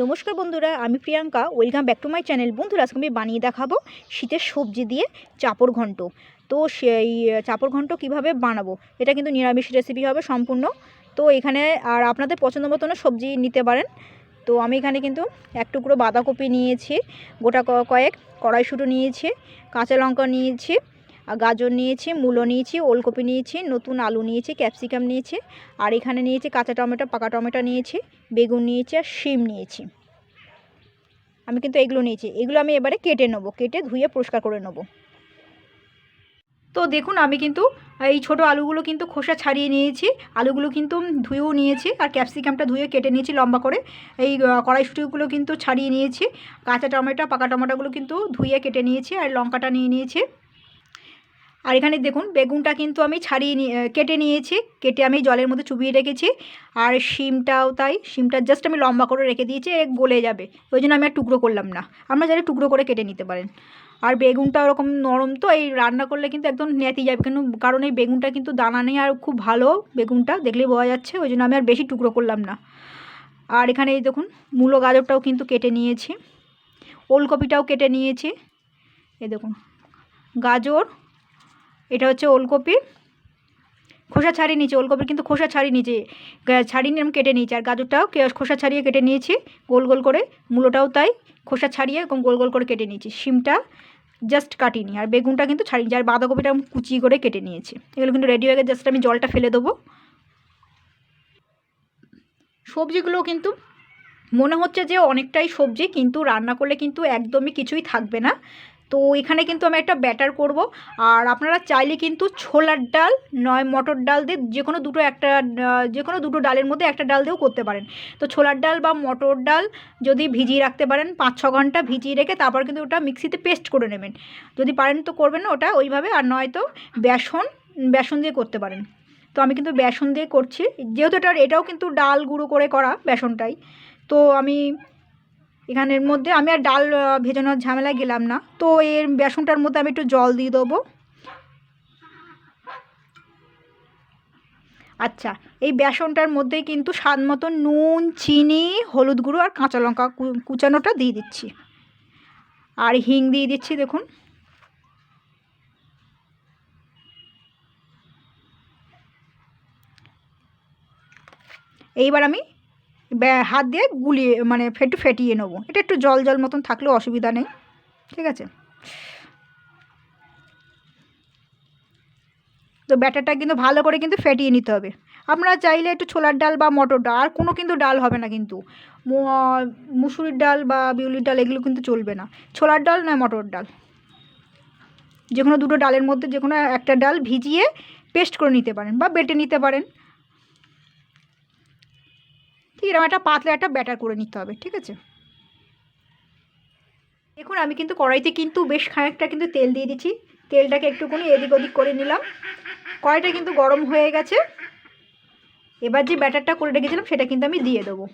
নমস্কার বন্ধুরা, আমি Priyanka. Welcome back to my channel বন্ধুরা, আজকে আমি বানিয়ে দেখাবো শীতের সবজি দিয়ে চাপড় ঘন্ট। তো সেই চাপড় ঘন্ট কীভাবে বানাবো, এটা কিন্তু নিরামিষ রেসিপি হবে সম্পূর্ণ। তো এখানে, আর আপনাদের পছন্দ মতনও সবজি নিতে পারেন। তো আমি এখানে কিন্তু এক টুকরো বাঁধাকপি নিয়েছি, গোটা কয়েক কড়াইশুঁটো নিয়েছি, কাঁচা লঙ্কা নিয়েছি গাজর নিয়েছি, মূলো নিয়েছি, ওলকপি নিয়েছি, নতুন আলু নিয়েছি, ক্যাপসিকাম নিয়েছি, আর এখানে নিয়েছি কাঁচা টমেটো, পাকা টমেটো নিয়েছি, বেগুন নিয়েছি আর শিম নিয়েছি। আমি কিন্তু এগুলো নিয়েছি, এগুলো আমি এবারে কেটে নেব, কেটে ধুয়ে পরিষ্কার করে নেব। তো দেখুন, আমি কিন্তু এই ছোট আলুগুলো কিন্তু খোসা ছাড়িয়ে নিয়েছি, আলুগুলো কিন্তু ধুয়েও নিয়েছি, আর ক্যাপসিকামটা ধুয়ে কেটে নিয়েছি লম্বা করে, এই কড়াইশুটিগুলো কিন্তু ছাড়িয়ে নিয়েছি, কাঁচা টমেটো, পাকা টমেটোগুলো কিন্তু ধুয়ে কেটে নিয়েছি, আর লঙ্কাটা নিয়ে নিয়েছি। আর এখানে দেখুন, বেগুনটা কিন্তু আমি ছাড়িয়ে নিয়ে কেটে নিয়েছি। কেটে আমি জলের মধ্যে চুবিয়ে রেখেছি। আর শিমটাও তাই, শিমটা জাস্ট আমি লম্বা করে রেখে দিয়েছি গলে যাবে। ওই জন্য আমি আর টুকরো করলাম না। আপনারা চাইলে টুকরো করে কেটে নিতে পারেন। আর বেগুনটা ওরকম নরম তো, এই রান্না করলে কিন্তু একদম নেতি যাবে। কেন, কারণ এই বেগুনটা কিন্তু দানা নেই আর খুব ভালো বেগুনটা, দেখলেই বোঝা যাচ্ছে। ওই জন্য আমি আর বেশি টুকরো করলাম না। আর এখানে এই দেখুন, মূলো গাজরটাও কিন্তু কেটে নিয়েছি। ওলকপিটাও কেটে নিয়েছি। এই দেখুন, গাজর এটা হচ্ছে ওলকপি। খোসা ছাড়িয়ে নিয়েছি ওলকপির কিন্তু খোসা ছাড়িয়ে নিয়েছি। ছাড়িয়ে আমি কেটে নিয়েছি, আর গাজরটাও খোসা ছাড়িয়ে কেটে নিয়েছি, গোল গোল করে। মূলোটাও তাই, খোসা ছাড়িয়ে এরকম গোল গোল করে কেটে নিয়েছি। শিমটা জাস্ট কাটিনি, আর বেগুনটা কিন্তু ছাড়িয়ে আর বাঁধাকপিটা আমি কুচি করে কেটে নিয়েছি। এগুলো কিন্তু রেডি হয়ে গেছে জাস্ট আমি জলটা ফেলে দেবো। সবজিগুলো কিন্তু মনে হচ্ছে যে অনেকটাই সবজি, কিন্তু রান্না করলে কিন্তু একদমই কিছুই থাকবে না। তো এখানে কিন্তু আমি একটা ব্যাটার করব। আর আপনারা চাইলে কিন্তু ছোলার ডাল নয়, মটর ডাল দিয়ে যে কোনো দুটো একটা যে কোনো দুটো ডালের মধ্যে একটা ডাল দিয়েও করতে পারেন। তো ছোলার ডাল বা মটর ডাল যদি ভিজিয়ে রাখতে পারেন, পাঁচ, ছ ঘণ্টা ভিজিয়ে রেখে তারপর কিন্তু ওটা মিক্সিতে পেস্ট করে নেবেন। যদি পারেন তো করবেন না ওটা ওইভাবে, আর নয়তো বেসন বেসন দিয়ে করতে পারেন। তো আমি কিন্তু বেসন দিয়ে করছি। যেহেতু এটা এটাও কিন্তু ডাল গুঁড়ো করে করা বেসনটাই। তো আমি এখানের মধ্যে আমি আর ডাল ভেজানোর ঝামেলায় গেলাম না। তো এর বেসনটার মধ্যে আমি একটু জল দিয়ে দেবো। আচ্ছা এই বেসনটার মধ্যে কিন্তু স্বাদ মতো নুন, চিনি, হলুদ গুঁড়ো আর কাঁচা লঙ্কা কুচানোটা দিয়ে দিচ্ছি। আর হিং দিয়ে দিচ্ছি, দেখুন। এইবার আমি হাত দিয়ে গুলিয়ে মানে একটু ফেটিয়ে নেব। এটা একটু জল জল মতন থাকলেও অসুবিধা নেই। ঠিক আছে? তো ব্যাটারটা কিন্তু ভালো করে কিন্তু ফেটিয়ে নিতে হবে। আপনারা চাইলে একটু ছোলার ডাল বা মটর ডাল, আর কোনো কিন্তু ডাল হবে না কিন্তু। মুসুরির ডাল বা বিউলির ডাল, এগুলো কিন্তু চলবে না। ছোলার ডাল নয় মটর ডাল। যে কোনো দুটো ডালের মধ্যে যে কোনো একটা ডাল ভিজিয়ে পেস্ট করে নিতে পারেন বা বেটে নিতে পারেন। ঠিক এরকম একটা পাতলা একটা ব্যাটার করে নিতে হবে, ঠিক আছে? দেখুন, আমি কিন্তু কড়াইতে কিন্তু বেশ খানিকটা কিন্তু তেল দিয়ে দিচ্ছি। তেলটাকে একটুখানি এদিক ওদিক করে নিলাম। কড়াইটা কিন্তু গরম হয়ে গেছে। এবার যে ব্যাটারটা করে রেখেছিলাম, সেটা কিন্তু আমি দিয়ে দেবো।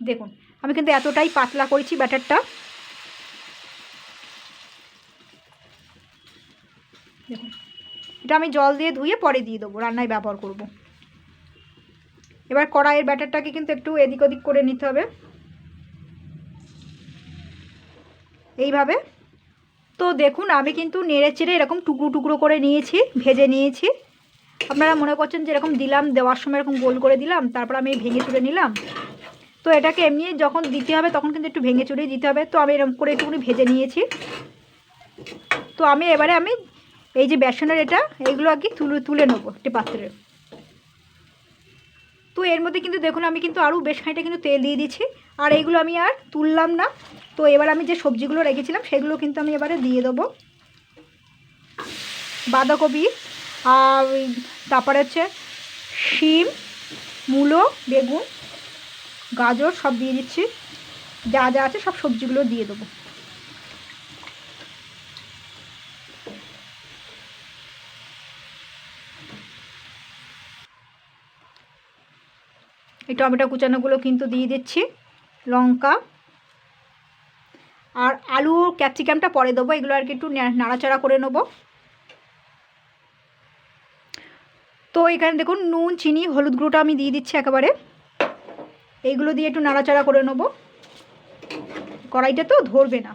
দেখুন, আমি কিন্তু এতটাই পাতলা করেছি ব্যাটারটা দেখুন, এটা আমি জল দিয়ে ধুয়ে পরে দিয়ে দেবো, রান্নায় ব্যবহার করব। এবার কড়াইয়ের ব্যাটারটাকে কিন্তু একটু এদিক ওদিক করে নিতে হবে। এইভাবে। তো দেখুন, আমি কিন্তু নেড়ে চেড়ে এরকম টুকরো টুকরো করে নিয়েছি, ভেজে নিয়েছি। আপনারা মনে করছেন যে এরকম দিলাম, দেওয়ার সময় এরকম গোল করে দিলাম, তারপর আমি ভেঙে চুড়ে নিলাম। তো এটাকে এমনি যখন দিতে হবে তখন কিন্তু একটু ভেঙে চুড়ে দিতে হবে। তো আমি এরকম করে একটুখানি ভেজে নিয়েছি। তো আমি এবারে আমি এই যে বেসনের এটা, এইগুলো আর কি তুলে তুলে নেব একটি পাত্রে। তো এর মধ্যে কিন্তু দেখুন আমি কিন্তু আরও বেশ খানিকটা কিন্তু তেল দিয়ে দিচ্ছি আর এইগুলো আমি আর তুললাম না। তো এবার আমি যে সবজিগুলো রেখেছিলাম সেগুলো কিন্তু আমি এবারে দিয়ে দেবো। বাঁধাকপি, আর তারপরে হচ্ছে শিম, মূলো, বেগুন, গাজর সব দিয়ে দিচ্ছি। যা যা আছে সব সবজিগুলো দিয়ে দেবো। এই টমেটো কুচানোগুলো কিন্তু দিয়ে দিচ্ছি, লঙ্কা। আর আলু ক্যাপসিকামটা পরে দেবো, এগুলো আর কি একটু নাড়াচাড়া করে নেব। তো এখানে দেখুন, নুন, চিনি, হলুদ গুঁড়োটা আমি দিয়ে দিচ্ছি একেবারে। এইগুলো দিয়ে একটু নাড়াচাড়া করে নেব। কড়াইটা তো ধরবে না।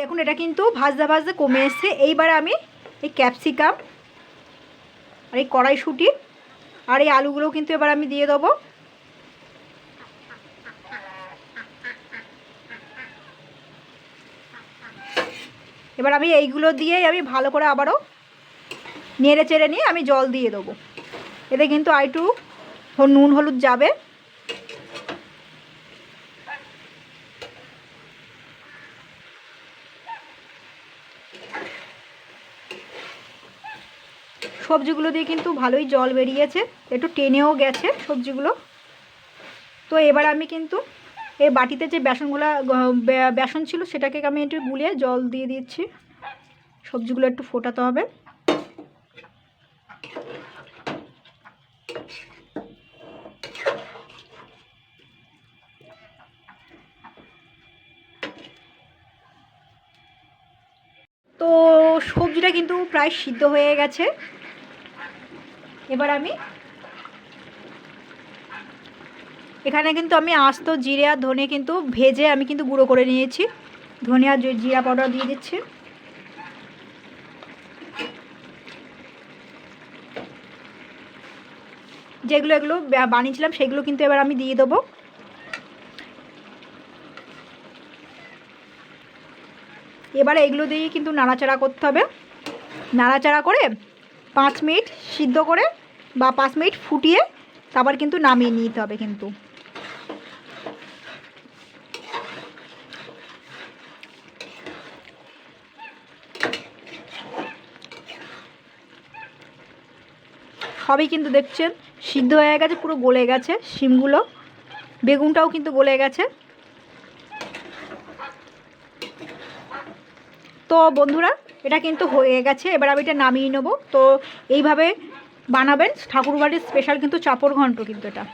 দেখুন, এটা কিন্তু ভাজতে ভাজতে কমে এসছে। এইবারে আমি এই ক্যাপসিকাম আর এই কড়াইশুঁটি আর এই আলুগুলো কিন্তু এবার আমি দিয়ে দেবো। এবার আমি এইগুলো দিয়েই আমি ভালো করে আবারও নেড়ে চেড়ে নিয়ে আমি জল দিয়ে দেবো। এতে কিন্তু আইটু নুন হলুদ যাবে। সবজিগুলো দিয়ে কিন্তু ভালোই জল বেরিয়েছে, একটু টেনেও গেছে সবজিগুলো। তো এবার আমি কিন্তু এই বাটিতে যে বেসনগুলো বেসন ছিল সেটাকে আমি একটু গুলিয়ে জল দিয়ে দিচ্ছি। সবজিগুলো একটু ফোটাতে হবে। তো সবজিটা কিন্তু প্রায় সিদ্ধ হয়ে গেছে। এবার আমি এখানে কিন্তু আমি আস্ত জিরে আর ধনে কিন্তু ভেজে আমি কিন্তু গুঁড়ো করে নিয়েছি। ধনে আর জিরা পাউডার দিয়ে দিচ্ছি। যেগুলো এগুলো বানিয়েছিলাম, সেগুলো কিন্তু এবার আমি দিয়ে দেবো। এবারে এগুলো দিয়ে কিন্তু নাড়াচাড়া করতে হবে। নাড়াচাড়া করে পাঁচ মিনিট সিদ্ধ করে বা পাঁচ মিনিট ফুটিয়ে তারপর কিন্তু নামিয়ে নিতে হবে কিন্তু। সবই কিন্তু দেখছেন, সিদ্ধ হয়ে গেছে, পুরো গলে গেছে শিমগুলো। বেগুনটাও কিন্তু গলে গেছে। তো বন্ধুরা, এটা কিন্তু হয়ে গেছে, এবার আমি এটা নামিয়ে নেব। তো এইভাবে বানাবেন। ঠাকুরবাড়ির স্পেশাল কিন্তু চাপড় ঘন্ট কিন্তু এটা।